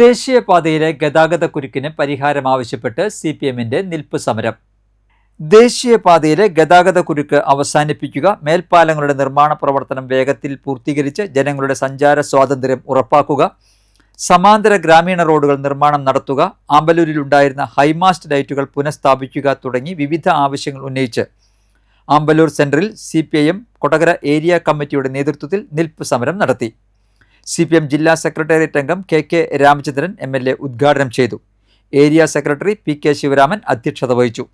ദേശീയപാതയിലെ ഗതാഗത കുരുക്കിന് പരിഹാരം ആവശ്യപ്പെട്ട് സി പി എമ്മിന്റെ നിൽപ്പ് സമരം. ദേശീയപാതയിലെ ഗതാഗത കുരുക്ക് അവസാനിപ്പിക്കുക മേൽപ്പാലങ്ങളുടെ നിർമ്മാണ പ്രവർത്തനം വേഗത്തിൽ പൂർത്തീകരിച്ച് ജനങ്ങളുടെ സഞ്ചാര സ്വാതന്ത്ര്യം ഉറപ്പാക്കുക സമാന്തര ഗ്രാമീണ റോഡുകൾ നിർമ്മാണം നടത്തുക ആമ്പലൂരിലുണ്ടായിരുന്ന ഹൈമാസ്റ്റ് ലൈറ്റുകൾ പുനഃസ്ഥാപിക്കുക തുടങ്ങി വിവിധ ആവശ്യങ്ങൾ ഉന്നയിച്ച് Amballur central C P I M Kodakara area കമ്മിറ്റിയുടെ നേതൃത്വത്തിൽ നിൽപ്പ് സമരം നടത്തി. സി പി എം ജില്ലാ സെക്രട്ടേറിയറ്റ് അംഗം K K Ramachandran M L A ഉദ്ഘാടനം ചെയ്തു. Area secretary P K Sivaraman അധ്യക്ഷത വഹിച്ചു.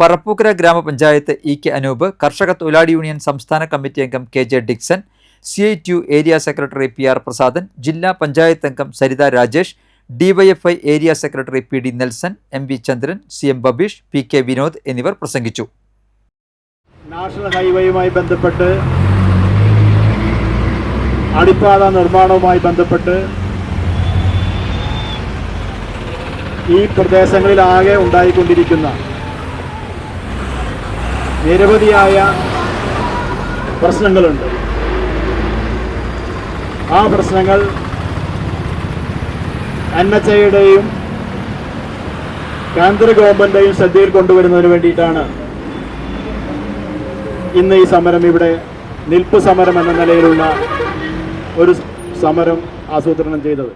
പറപ്പൂക്കര ഗ്രാമപഞ്ചായത്ത് ഇ കെ അനൂപ് കർഷക തൊഴിലാളി യൂണിയൻ സംസ്ഥാന കമ്മിറ്റി അംഗം K J Dixon C I T area secretary P R Prasadan ജില്ലാ പഞ്ചായത്ത് അംഗം Saritha Rajesh DYFI area secretary P D Nelson M V Chandran C M Babeesh P K Vinod എന്നിവർ പ്രസംഗിച്ചു. National ഹൈവേയുമായി ബന്ധപ്പെട്ട് അടിപ്പാത നിർമ്മാണവുമായി ബന്ധപ്പെട്ട് ഈ പ്രദേശങ്ങളിലാകെ ഉണ്ടായിക്കൊണ്ടിരിക്കുന്ന നിരവധിയായ പ്രശ്നങ്ങളുണ്ട്. ആ പ്രശ്നങ്ങൾ എൻ എച്ച് ഐയുടെയും കേന്ദ്ര ഗവൺമെന്റിന്റെയും ശ്രദ്ധയിൽ കൊണ്ടുവരുന്നതിന് വേണ്ടിയിട്ടാണ് ഇന്ന് ഈ സമരം ഇവിടെ നിൽപ്പ് സമരം എന്ന നിലയിലുള്ള ഒരു സമരം ആസൂത്രണം ചെയ്തത്.